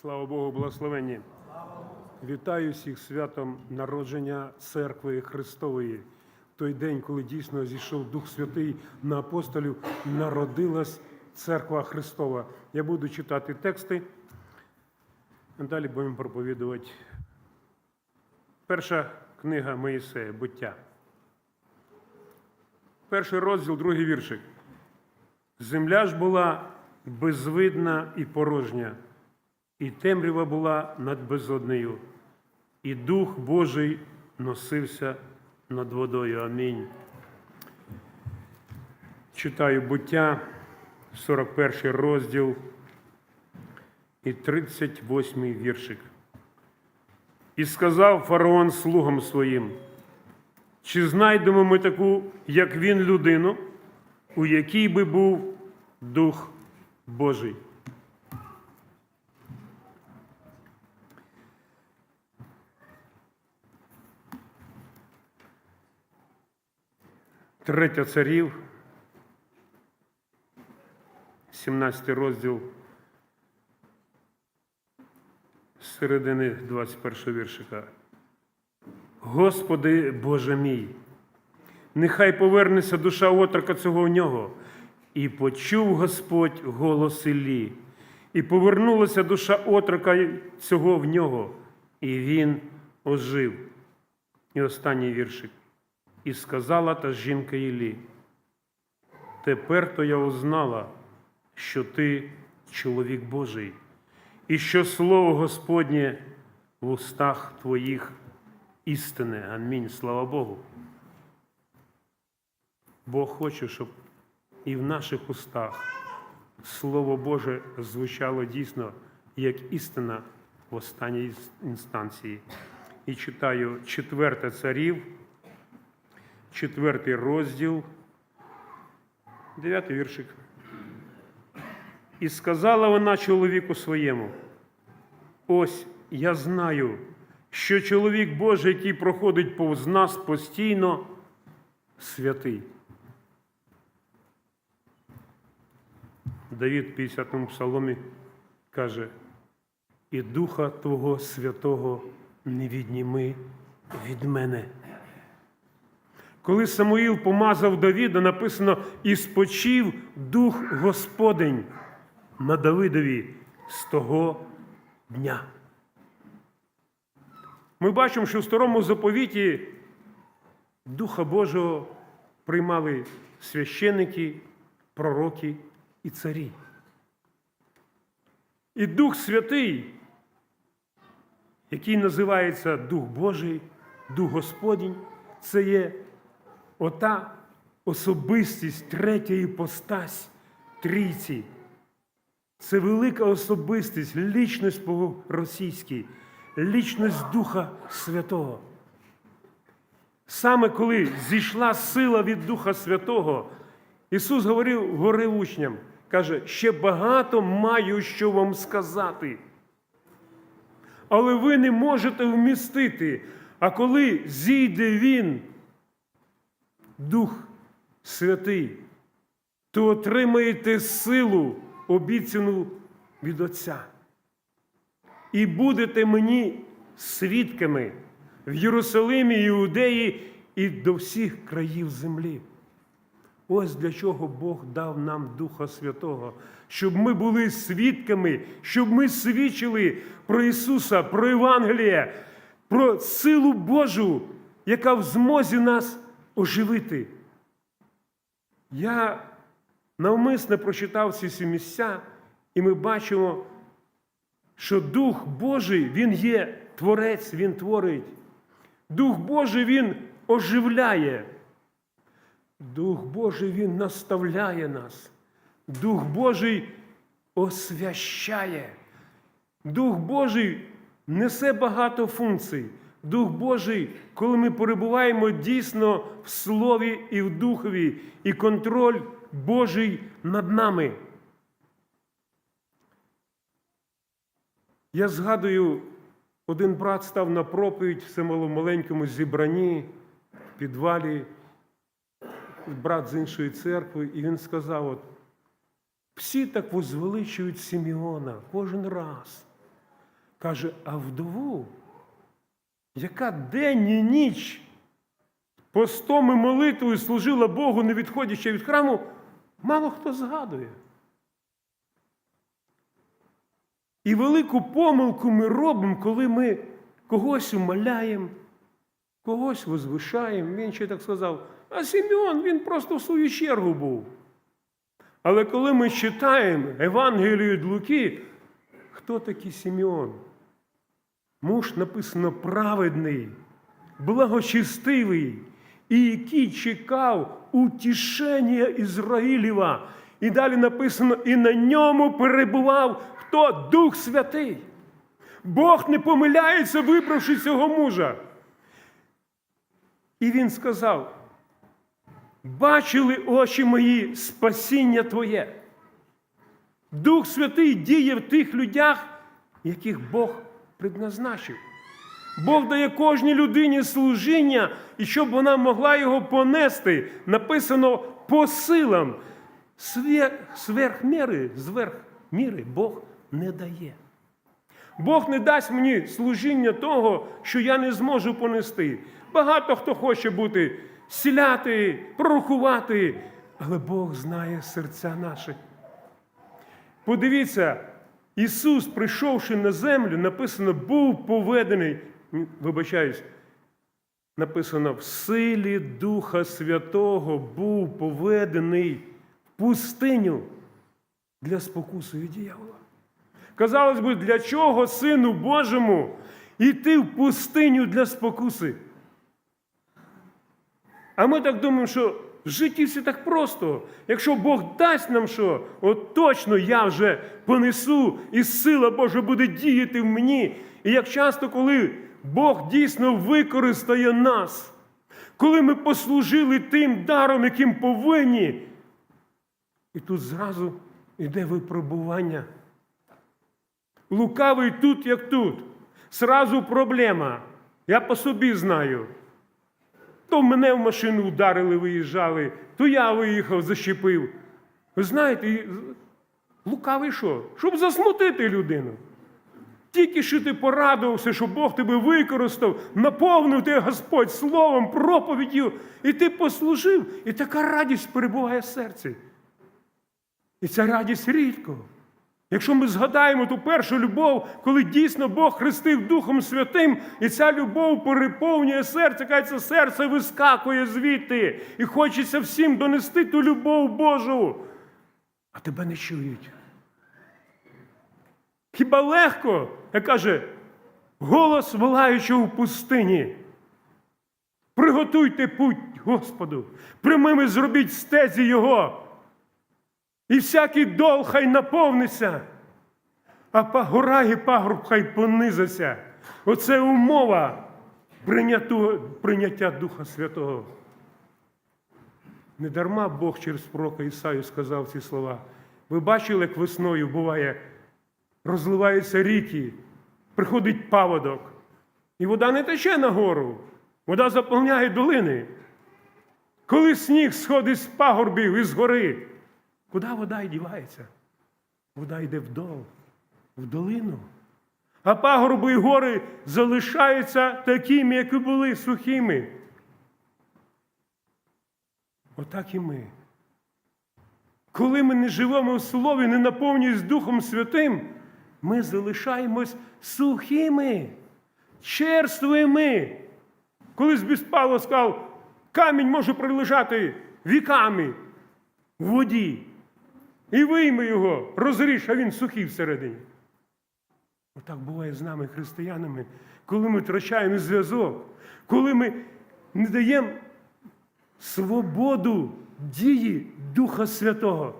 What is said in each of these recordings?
Слава Богу, благословенні. Вітаю всіх святом народження церкви Христової. Той день, коли дійсно зійшов Дух Святий на апостолів, народилась церква Христова. Я буду читати тексти. Далі будемо проповідувати. Перша книга Моїсея, буття. Перший розділ, другий віршик. Земля ж була безвидна і порожня, і темрява була над безоднею, і Дух Божий носився над водою. Амінь. Читаю буття, 41 розділ і 38 віршик. І сказав фараон слугам своїм, чи знайдемо ми таку, як він, людину, у якій би був Дух Божий. Третя царів, 17 розділ середини 21 віршика. Господи Боже мій, нехай повернеться душа отрока цього в нього. І почув Господь голос Іллі, і повернулася душа отрока цього в нього, і він ожив. І останній віршик. І сказала та жінка Іллі, тепер то я узнала, що ти чоловік Божий, і що слово Господнє в устах твоїх істине. Амінь. Слава Богу. Бог хоче, щоб і в наших устах Слово Боже звучало дійсно як істина в останній інстанції. І читаю четверте царів, четвертий розділ, дев'ятий віршик. І сказала вона чоловіку своєму: ось я знаю, що чоловік Божий, який проходить повз нас постійно, святий. Давід в 50-му псаломі каже, і Духа Твого Святого не відніми від мене. Коли Самуїл помазав Давіда, написано, і спочив Дух Господень на Давидові з того дня. Ми бачимо, що в старому заповіті Духа Божого приймали священники, пророки і царі. І Дух Святий, який називається Дух Божий, Дух Господній, це є ота особистість третьої постась трійці. Це велика особистість, лічність по-російськи, лічність Духа Святого. Саме коли зійшла сила від Духа Святого, Ісус говорив, говорив учням, каже, ще багато маю що вам сказати. Але ви не можете вмістити. А коли зійде Він, Дух Святий, то отримаєте силу, обіцяну від Отця. І будете мені свідками в Єрусалимі, Іудеї і до всіх країв землі. Ось для чого Бог дав нам Духа Святого, щоб ми були свідками, щоб ми свідчили про Ісуса, про Євангеліє, про силу Божу, яка в змозі нас оживити. Я навмисно прочитав ці всі місця, і ми бачимо, що Дух Божий, Він є Творець, Він творить. Дух Божий Він оживляє. Дух Божий Він наставляє нас. Дух Божий освящає. Дух Божий несе багато функцій. Дух Божий, коли ми перебуваємо дійсно в Слові і в Духові, і контроль Божий над нами. Я згадую, один брат став на проповідь в цьому маленькому зібранні в підвалі брат з іншої церкви, і він сказав: от, всі так возвеличують Симеона кожен раз. Каже, а вдову, яка день і ніч постом і молитвою служила Богу, не відходячи від храму, мало хто згадує. І велику помилку ми робимо, коли ми когось умоляємо, когось возвишаємо. Він ще так сказав, а Симеон, він просто в свою чергу був. Але коли ми читаємо Евангелію від Луки, хто такий Симеон? Муж написано праведний, благочестивий, і який чекав утішення Ізраїлєва. І далі написано, і на ньому перебував хто? Дух Святий. Бог не помиляється, вибравши цього мужа. І він сказав: бачили очі мої спасіння Твоє. Дух Святий діє в тих людях, яких Бог предназначив. Бог дає кожній людині служіння, і щоб вона могла його понести, написано по силам. Свер- Сверх міри, зверх міри Бог не дає. Бог не дасть мені служіння того, що я не зможу понести. Багато хто хоче бути сіляти, пророкувати, але Бог знає серця наші. Подивіться, Ісус, прийшовши на землю, написано, був поведений, вибачаюсь, написано, в силі Духа Святого був поведений в пустиню для спокуси від дьявола. Казалось би, для чого Сину Божому йти в пустиню для спокуси? А ми так думаємо, що в житті все так просто. Якщо Бог дасть нам що, от точно я вже понесу, і сила Божа буде діяти в мені. І як часто, коли Бог дійсно використає нас, коли ми послужили тим даром, яким повинні, і тут зразу йде випробування. Лукавий тут, як тут. Сразу проблема. Я по собі знаю. То мене в машину ударили, виїжджали, то я виїхав, защепив. Ви знаєте, лукавий що? Щоб засмутити людину. Тільки що ти порадувався, що Бог тебе використав, наповнив тебе Господь словом, проповіддю, і ти послужив, і така радість перебуває в серці. І ця радість рідко. Якщо ми згадаємо ту першу любов, коли дійсно Бог хрестив Духом Святим, і ця любов переповнює серце, каже, серце вискакує звідти, і хочеться всім донести ту любов Божу, а тебе не чують. Хіба легко, як каже, голос волаючого в пустині. Приготуйте путь Господу, прямими зробіть стезі Його. І всякий дол хай наповниться, а па- гора і пагорб хай понизиться. Оце умова прийняття Духа Святого. Недарма Бог через пророка Ісаю сказав ці слова. Ви бачили, як весною буває, розливаються ріки, приходить паводок, і вода не тече нагору, вода заповняє долини. Коли сніг сходить з пагорбів і з гори, куди вода й дівається? Вода йде вдол, в долину. А пагорби і гори залишаються такими, як і були, сухими. Отак і ми. Коли ми не живемо в слові, не наповнюємось Духом Святим, ми залишаємось сухими, черствими. Колись Біспало сказав, камінь може прилежати віками в воді. І вийми його, розріж, а він сухий всередині. Отак буває з нами, християнами, коли ми втрачаємо зв'язок, коли ми не даємо свободу дії Духа Святого.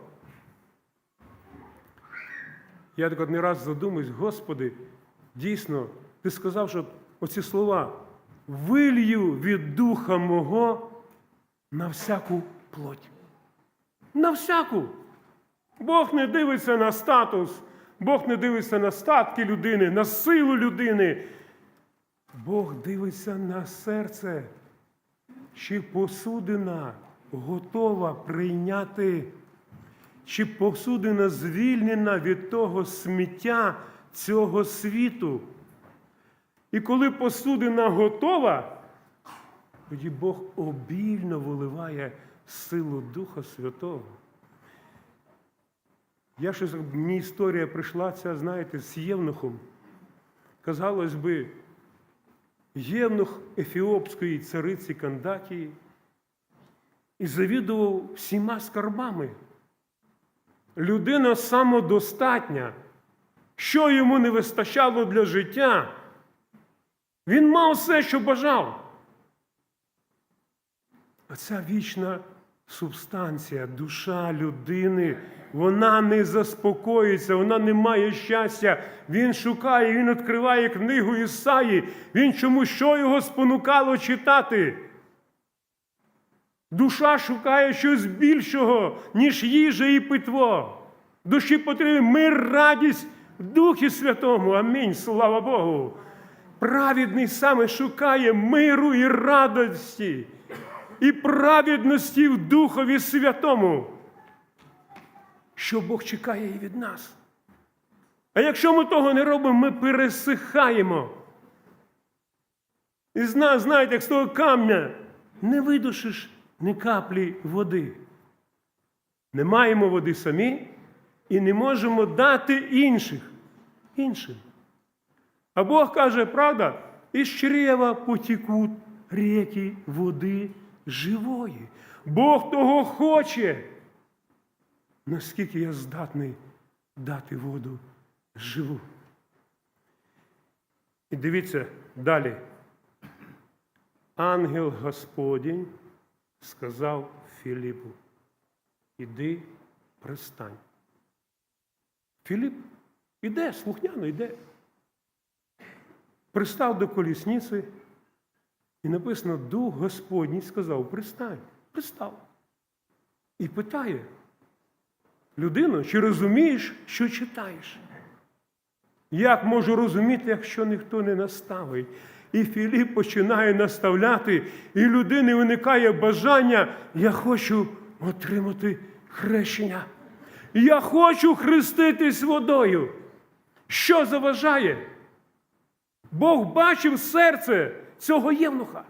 Я так один раз задумаюсь, Господи, дійсно, Ти сказав, що оці слова вилью від Духа мого на всяку плоть. На всяку. Бог не дивиться на статус, Бог не дивиться на статки людини, на силу людини. Бог дивиться на серце, чи посудина готова прийняти, чи посудина звільнена від того сміття цього світу. І коли посудина готова, тоді Бог обільно виливає силу Духа Святого. Я щось, мені історія прийшла ця, знаєте, з Євнухом. Казалось би, Євнух ефіопської цариці Кандакії і завідував всіма скарбами. Людина самодостатня, що йому не вистачало для життя. Він мав все, що бажав. А ця вічна субстанція, душа людини, вона не заспокоїться, вона не має щастя. Він шукає, він відкриває книгу Ісаї. Він чому що його спонукало читати? Душа шукає щось більшого, ніж їжа і питво. Душі потрібен мир, радість в Духі Святому. Амінь. Слава Богу. Праведний саме шукає миру і радості, і праведності в Духові Святому. Що Бог чекає і від нас. А якщо ми того не робимо, ми пересихаємо. І зна, знаєте, як з того камня не видушиш ні каплі води. Не маємо води самі і не можемо дати інших. іншим. А Бог каже, правда, із чрева потікуть ріки води живої. Бог того хоче. Наскільки я здатний дати воду живу. І дивіться далі. Ангел Господень сказав Філіпу, іди пристань. Філіп іде, слухняно йде. Пристав до колісниці, і написано, Дух Господній сказав, пристань, пристав. І питає людину, чи розумієш, що читаєш? Як можу розуміти, якщо ніхто не наставить? І Філіп починає наставляти, і людини виникає бажання, я хочу отримати хрещення. Я хочу хреститись водою. Що заважає? Бог бачив серце цього євнуха.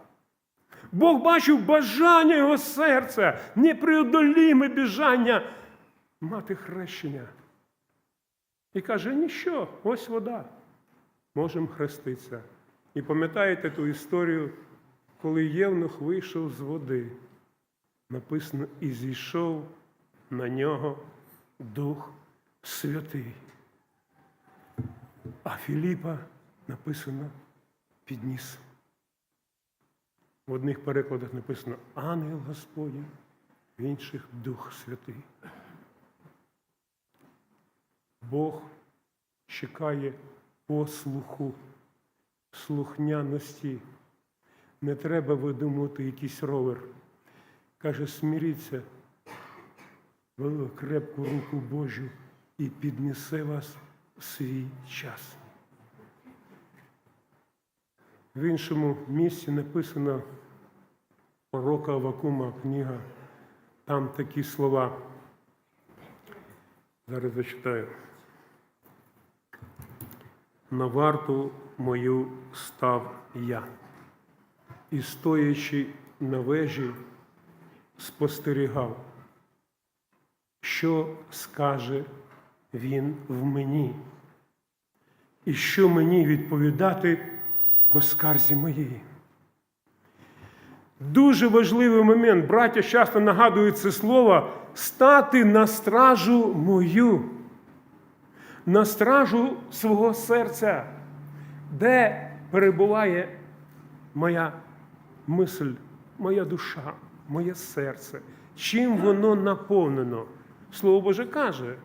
Бог бачив бажання його серця, непреодоліме бажання мати хрещення. І каже, ніщо, ось вода. Можемо хреститися. І пам'ятаєте ту історію, коли Євнух вийшов з води, написано, і зійшов на нього Дух Святий. А Філіпа написано підніс. В одних перекладах написано Ангел Господній, в інших Дух Святий. Бог чекає послуху, слухняності. Не треба видумувати якийсь ровер. Каже, смиріться, в крепку руку Божу і піднесе вас в свій час. В іншому місці написано пророка Авакума книга, там такі слова. Зараз зачитаю. На варту мою став я, і стоячи на вежі, спостерігав, що скаже він в мені, і що мені відповідати по скарзі моїй. Дуже важливий момент, браття часто нагадують це слово стати на стражу мою, на стражу свого серця, де перебуває моя мисль, моя душа, моє серце, чим воно наповнено. Слово Боже каже,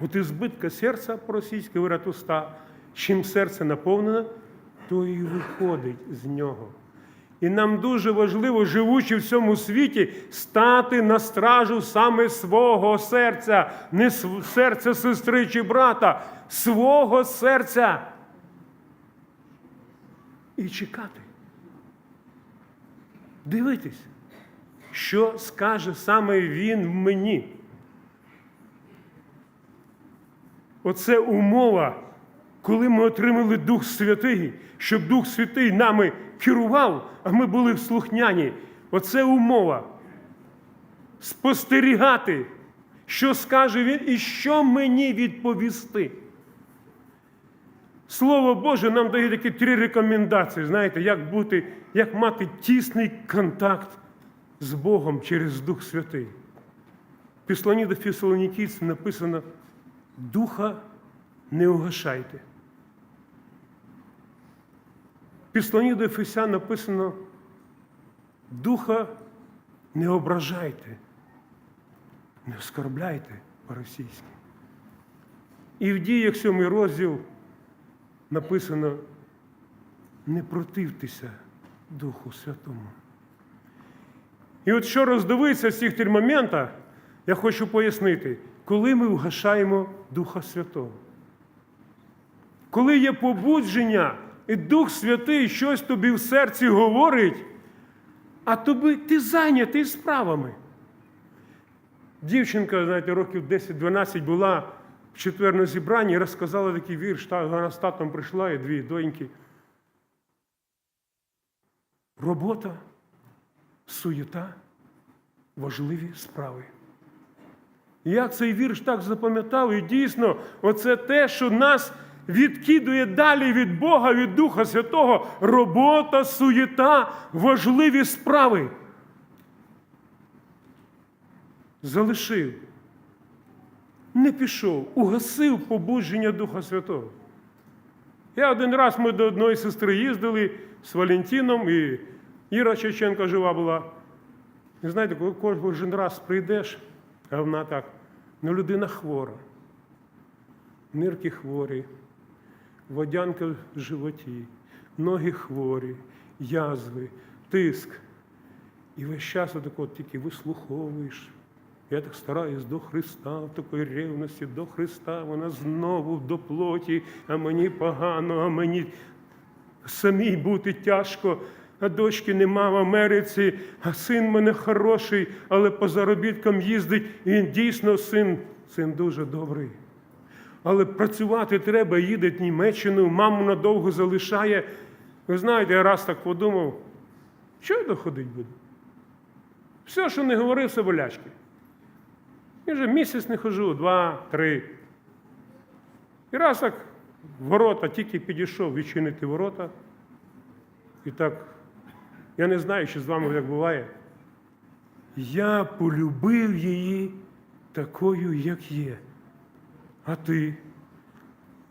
от ізбитка серця по-російськи уста, чим серце наповнено, то і виходить з нього. І нам дуже важливо, живучи в цьому світі, стати на стражу саме свого серця, не серця сестри чи брата, свого серця. І чекати. Дивитись, що скаже саме він мені. Оце умова коли ми отримали Дух Святий, щоб Дух Святий нами керував, а ми були слухняні. Оце умова. Спостерігати, що скаже він і що мені відповісти. Слово Боже нам дає такі три рекомендації, знаєте, як бути, як мати тісний контакт з Богом через Дух Святий. В Післані до Фесалонікійців написано Духа не угашайте. В Післані до Ефесян написано Духа не ображайте, не оскорбляйте по-російськи. І в діях сьомий розділ написано не противтеся Духу Святому. І от що роздивитися з цих трьох моментів, я хочу пояснити, коли ми вгашаємо Духа Святого. Коли є побудження, і Дух Святий щось тобі в серці говорить, а тобі ти зайнятий справами. Дівчинка, знаєте, років 10-12 була в четверному зібранні і розказала такий вірш, та вона з татом прийшла і дві доньки. Робота, суєта, важливі справи. Я цей вірш так запам'ятав, і дійсно, оце те, що нас відкидує далі від Бога, від Духа Святого, робота, суєта, важливі справи. Залишив, не пішов, угасив побудження Духа Святого. Я один раз ми до одної сестри їздили з Валентином, і Іра Чеченко жива була. І знаєте, коли кожен раз прийдеш, а вона так, ну людина хвора, нирки хворі, водянка в животі, ноги хворі, язви, тиск. І весь час отако тільки вислуховуєш. Я так стараюсь до Христа, в такої ревності до Христа, вона знову до плоті, а мені погано, а мені самій бути тяжко, а дочки нема в Америці, а син мене хороший, але по заробіткам їздить, і він дійсно син, син дуже добрий. Але працювати треба, їде в Німеччину, маму надовго залишає. Ви знаєте, я раз так подумав, що я доходить буду? Все, що не говорив, все болячки. Я вже місяць не хожу, два, три. І раз так ворота тільки підійшов відчинити ворота. І так, я не знаю, що з вами як буває. Я полюбив її такою, як є. А ти?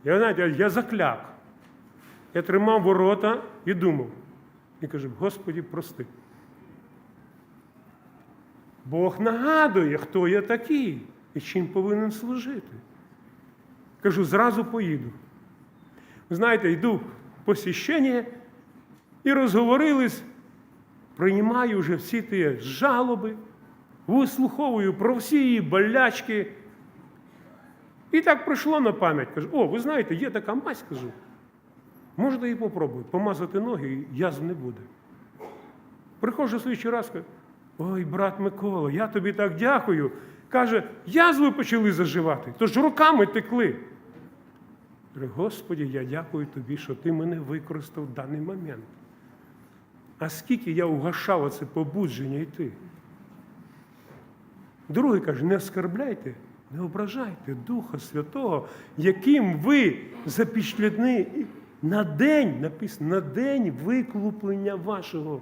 Я знаєте, я закляк. Я тримав ворота і думав. І кажу, Господі, прости. Бог нагадує, хто я такий і чим повинен служити. Кажу, зразу поїду. Знаєте, йду в посіщення і розговорились, приймаю вже всі ті жалоби, вислуховую про всі її болячки. І так прийшло на пам'ять. Кажу, о, ви знаєте, є така мазь, кажу. Можна її попробувати, помазати ноги, і язв не буде. Приходжу слідчий раз, кажу, ой, брат Микола, я тобі так дякую. Каже, язви почали заживати, тож руками текли. Господі, я дякую тобі, що ти мене використав в даний момент. А скільки я угашав оце побудження йти. Другий каже, не оскорбляйте, не ображайте Духа Святого, яким ви запечатлені на день, написано, на день викуплення вашого.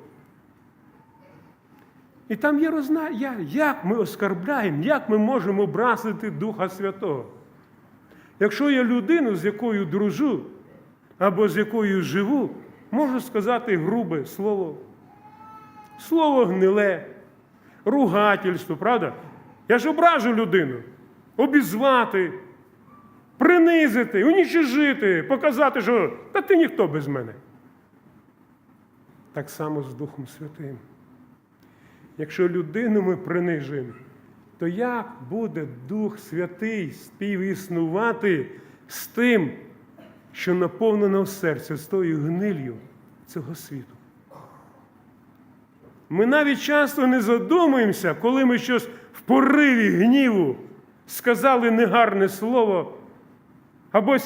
І там є розна... як ми оскорбляємо, як ми можемо образити Духа Святого. Якщо я людину, з якою дружу, або з якою живу, можу сказати грубе слово. Слово гниле, ругательство, правда? Я ж ображу людину, обізвати, принизити, унічижити, показати, що та ти ніхто без мене. Так само з Духом Святим. Якщо людину ми принижуємо, то як буде Дух Святий співіснувати з тим, що наповнено в серці, з тою гнилью цього світу? Ми навіть часто не задумуємося, коли ми щось в пориві гніву сказали негарне слово, або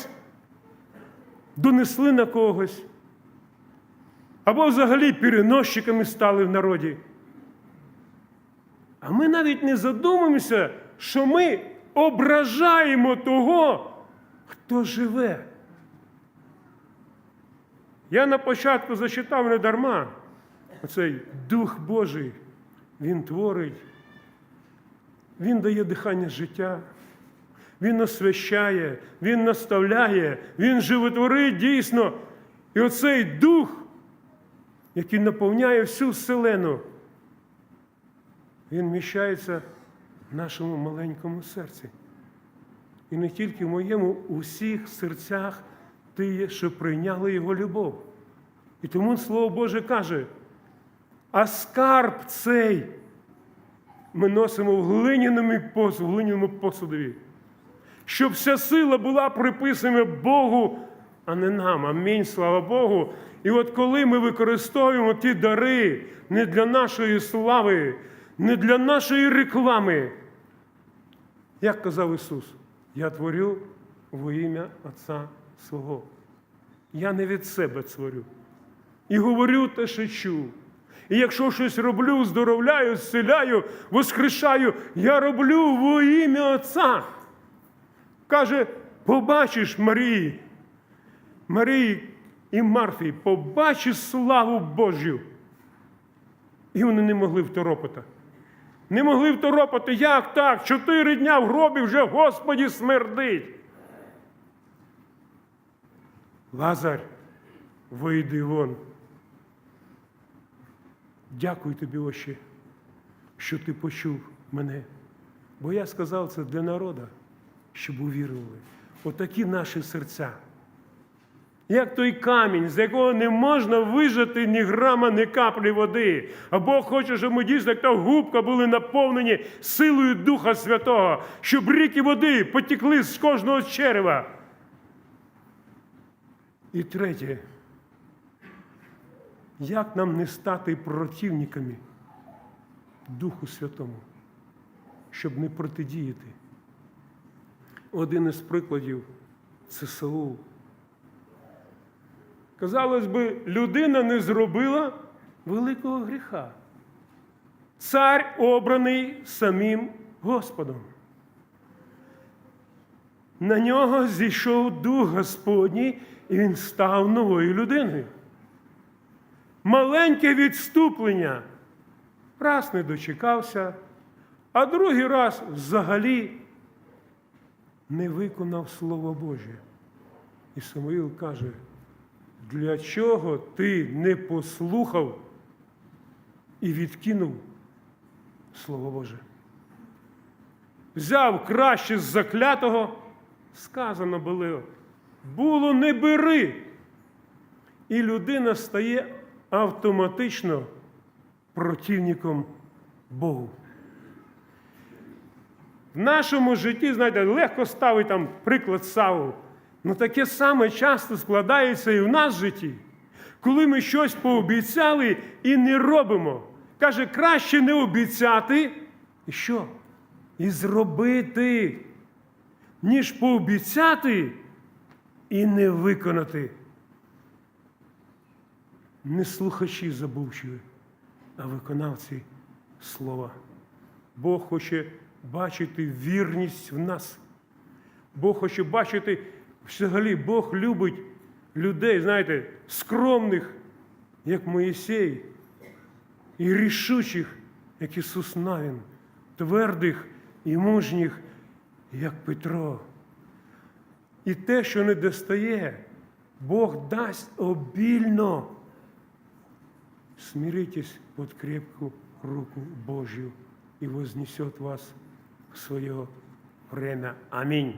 донесли на когось, або взагалі переносчиками стали в народі. А ми навіть не задумуємося, що ми ображаємо того, хто живе. Я на початку зачитав не дарма. Оцей Дух Божий, Він творить, Він дає дихання життя, Він освящає, Він наставляє, Він животворить дійсно. І оцей дух, який наповняє всю вселену, він вміщається в нашому маленькому серці. І не тільки в моєму, у всіх серцях тих, що прийняли Його любов. І тому Слово Боже каже, а скарб цей ми носимо в глиняному посуді, в глиняному посудові, щоб вся сила була приписана Богу, а не нам. Амінь, слава Богу. І от коли ми використовуємо ті дари не для нашої слави, не для нашої реклами, як казав Ісус, я творю во ім'я Отця свого. Я не від себе творю. І говорю те, що чув. І якщо щось роблю, здоровляю, зціляю, воскрешаю, я роблю во ім'я Отця. Каже, побачиш Марії, Марії і Марфі, побачиш славу Божю. І вони не могли второпати. Не могли второпати, як так? Чотири дня в гробі вже Господі смердить. Лазар, вийди вон. Дякую тобі, Още, що ти почув мене. Бо я сказав це для народу, щоб увірували. Отакі наші серця. Як той камінь, з якого не можна вижати ні грама, ні каплі води. А Бог хоче, щоб ми дійсно, як та губка, були наповнені силою Духа Святого, щоб ріки води потекли з кожного черева. І третє. Як нам не стати противниками Духу Святому, щоб не протидіяти? Один із прикладів це Саул. Казалось би, людина не зробила великого гріха. Цар обраний самим Господом. На нього зійшов Дух Господній, і він став новою людиною. Маленьке відступлення. Раз не дочекався, а другий раз взагалі не виконав Слово Боже. І Самуїл каже, для чого ти не послухав і відкинув Слово Боже? Взяв краще з заклятого, сказано було, було не бери. І людина стає автоматично противником Богу. В нашому житті, знаєте, легко ставити там приклад Саву. Ну таке саме часто складається і в нас в житті, коли ми щось пообіцяли і не робимо. Каже, краще не обіцяти і що? І зробити, ніж пообіцяти і не виконати. Не слухачі забувчиві, а виконавці слова. Бог хоче бачити вірність в нас. Бог хоче бачити, взагалі, Бог любить людей, знаєте, скромних, як Моїсей, і рішучих, як Ісус Навін, твердих і мужніх, як Петро. І те, що не достає, Бог дасть обільно. Смиритесь под крепкую руку Божью, и вознесет вас в свое время. Аминь.